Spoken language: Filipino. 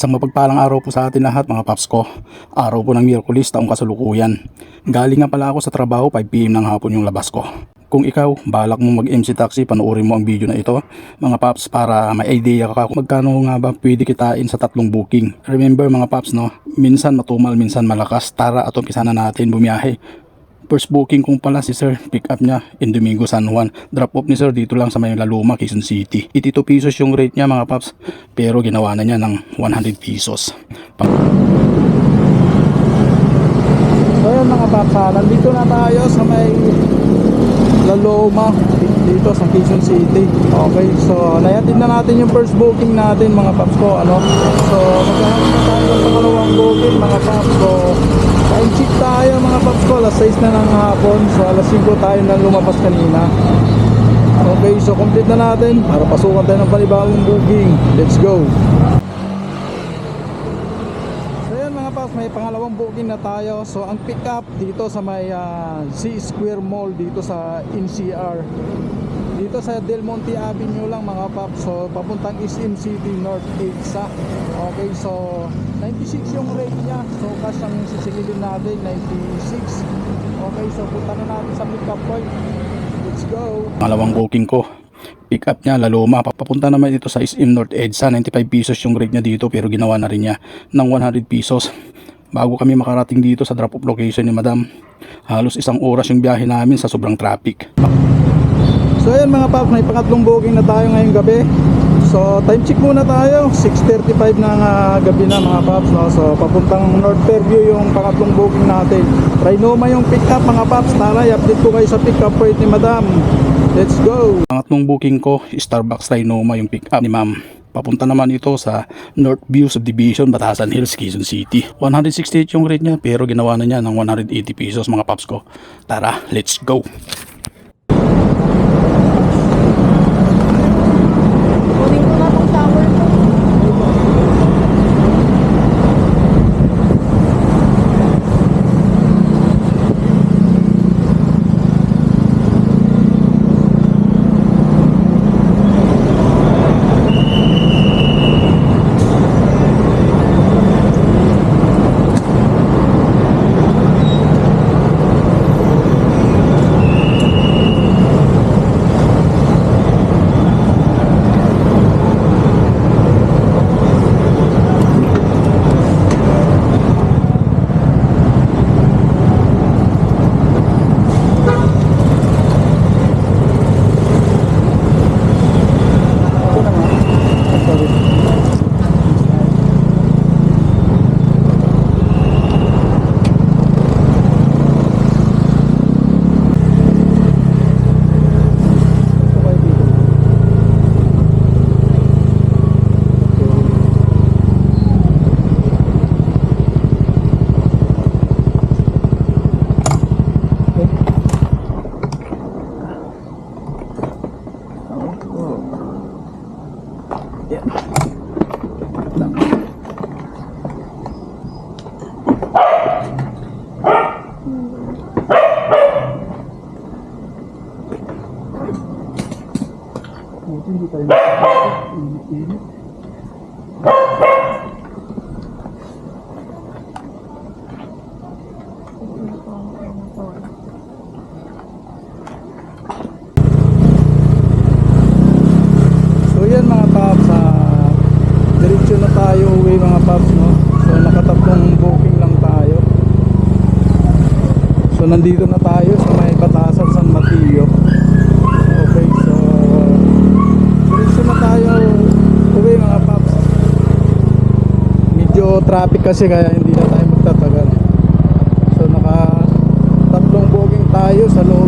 Isang mapagpalang araw po sa atin lahat mga paps ko. Araw po ng Miyerkules taong kasalukuyan. Galing nga pala ako sa trabaho 5pm ng hapon yung labas ko. Kung ikaw, balak mo mag-MC Taxi, panoorin mo ang video na ito, mga paps, para may idea ka kung magkano nga ba pwede kitain sa tatlong booking. Remember mga paps, no? Minsan matumal, minsan malakas. Tara at umpisa na natin bumiyahe. First booking kong pala si Sir, pick up niya in Domingo San Juan. Drop off ni Sir dito lang sa may Laluma, Quezon City. 82 pesos yung rate niya mga paps, pero ginawa na niya ng 100 pesos. Pang- So yun mga paps, nandito na tayo sa may Laloma dito sa Quezon City. Okay, so nayatid na natin yung first booking natin mga paps ko. Ano? So maghahanap na tayo ng pangalawang booking mga paps ko. Time check tayo mga paps ko. Alas 6 na ng hapon. So alas 5 tayo na lumabas kanina. Okay, so complete na natin para pasukan tayo ng panibagong booking. Let's go! Paps, may pangalawang booking na tayo. So ang pick up dito sa may ah, C Square Mall dito sa NCR. Dito sa Del Monte Avenue lang mga paps. So papuntang SM City North EDSA. Okay, so 96 yung rate niya. So cash ang sisingilin natin 96. Okay, so punta na natin sa pick up point. Let's go. Pangalawang booking ko. Pick up niya, Laloma. Papunta naman dito sa SM North EDSA. 95 pesos yung rate niya dito pero ginawa na rin niya ng 100 pesos. Bago kami makarating dito sa drop off location ni Madam, halos isang oras yung biyahe namin sa sobrang traffic. So ayan mga paps, may pangatlong booking na tayo ngayong gabi. So time check muna tayo, 6.35 ng ah, gabi na mga paps. No? So papuntang North Fairview yung pangatlong booking natin. Trinoma yung pick up mga paps. Tara, i-update ko kayo sa pick up point ni Madam. Let's go! Pangatlong booking ko, Starbucks Rhinoma yung pick up ni Ma'am. Papunta naman ito sa North View Subdivision, Batasan Hills, Quezon City. 168 yung rate niya pero ginawa na niya ng 180 pesos mga paps ko. Tara, let's go! Kunin ko na tong shower ko. Ako na nga. Ah, Sorry. Okay, dito. Buti hindi tayo init-init. So yan mga paps, ah, diretso tayo uwi mga paps no. So nakatatlong booking lang tayo. So nandito na tayo sa may Batasan San Mateo. Okay, so diretso na tayo uwi mga paps. Traffic kasi kaya hindi na tayo magtatagal. So naka tatlong booking tayo sa loob